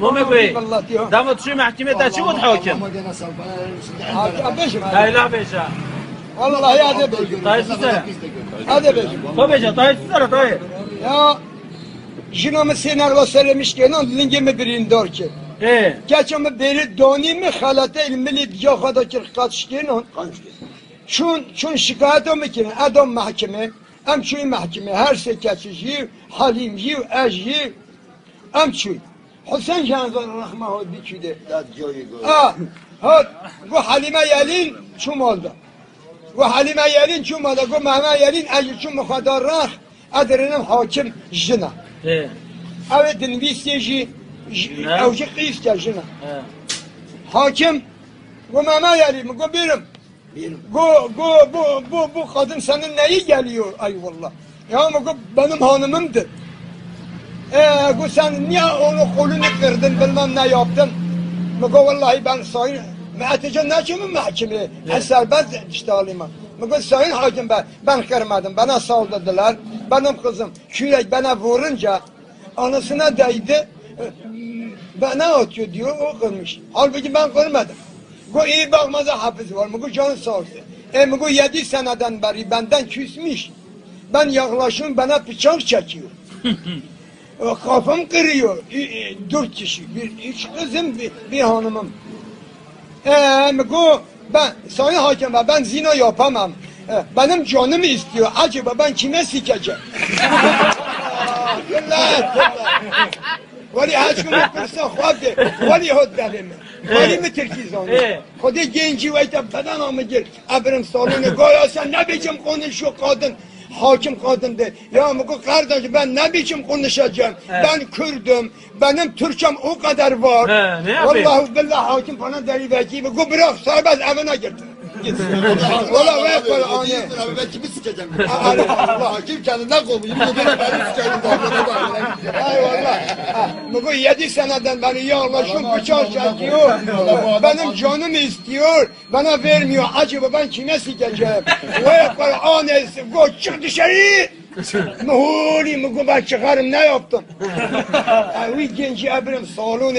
مو دامو دامت شوی محکمه تا چی بود حاکم؟ تایی بیشا والله ای ازی بیشا تایی سوزه ازی بیشا تو بیشا تایی سوزه را تایی یا جنام سینر با سرمش کنان لنگی می برین دار کن که چون می بری دانی می خلطه این ملی بیا خدا کر قدش کنان چون چون شکایت رو می‌کنن ادام محکمه هم چون محکمه هر سکتش یو حالیم یو اج یو هم چون Hüseyin Şahzad Rahmahu dikide. Ha, ha, bu Halime Yelin çum oldu. Bu Halime Yelin çum oldu. Bu Mehmet Yelin ecil çum mukadarrah. Adrenim hakim jina. Evet, dinvisteji, evci kıyiste jina. Hakim, bu Mehmet Yelin, bu birim. Bu, bu, bu, bu, bu kadın senin neyi geliyor? Ay valla. Ya ama bu benim hanımımdır. Ee, bu sen niye onu kolunu kırdın bilmem ne yaptın. Bu vallahi ben sayın Mehtice ne kimi mahkeme? Serbest işte alayım. Bu sayın hakim ben, ben kırmadım. Bana saldırdılar. Benim kızım kürek bana vurunca anasına değdi. Bana atıyor diyor o kırmış. Halbuki ben kırmadım. Bu iyi bakmaza hafız var. Bu canı sağ olsun. E bu yedi seneden beri benden küsmüş. Ben yaklaşıyorum bana bıçak çekiyor. E, Kafam kırıyor. E, e, Dört kişi. Bir üç kızım bir, bir hanımım. Eee bu ben sayın hakim ben, ben zina yapamam. E, benim canım istiyor. Acaba ben kime sikeceğim? Allah ولی هر چون پرسا خواب ده ولی هد دهمه ولی می ترکیزانه اه. خودی گنجی ویت بدن آمه گیر ابرم سالونه گایا sen ne biçim konuşuyor kadın hakim kadın de ya bu kardeş ben ne biçim konuşacağım Evet. ben Kürdüm benim Türkçem o kadar var He, ne yapayım? Vallahi billahi hakim bana deli vekili bu bırak serbest evine girdi Valla ve Kur'an'ı Ben kimi sikeceğim? Allah Hakim kendinden kovmuyor. Yemin ederim sikeceğim. Eyvallah. Ha, Bu yedi seneden beri yaklaşım bıçak çekiyor. Benim canım istiyor. Bana vermiyor. Acaba ben kime sikeceğim? Ve Kur'an etsin. Go çık dışarı. Muhuri mugu ben çıkarım ne yaptım? Ay, genci abrim salonu.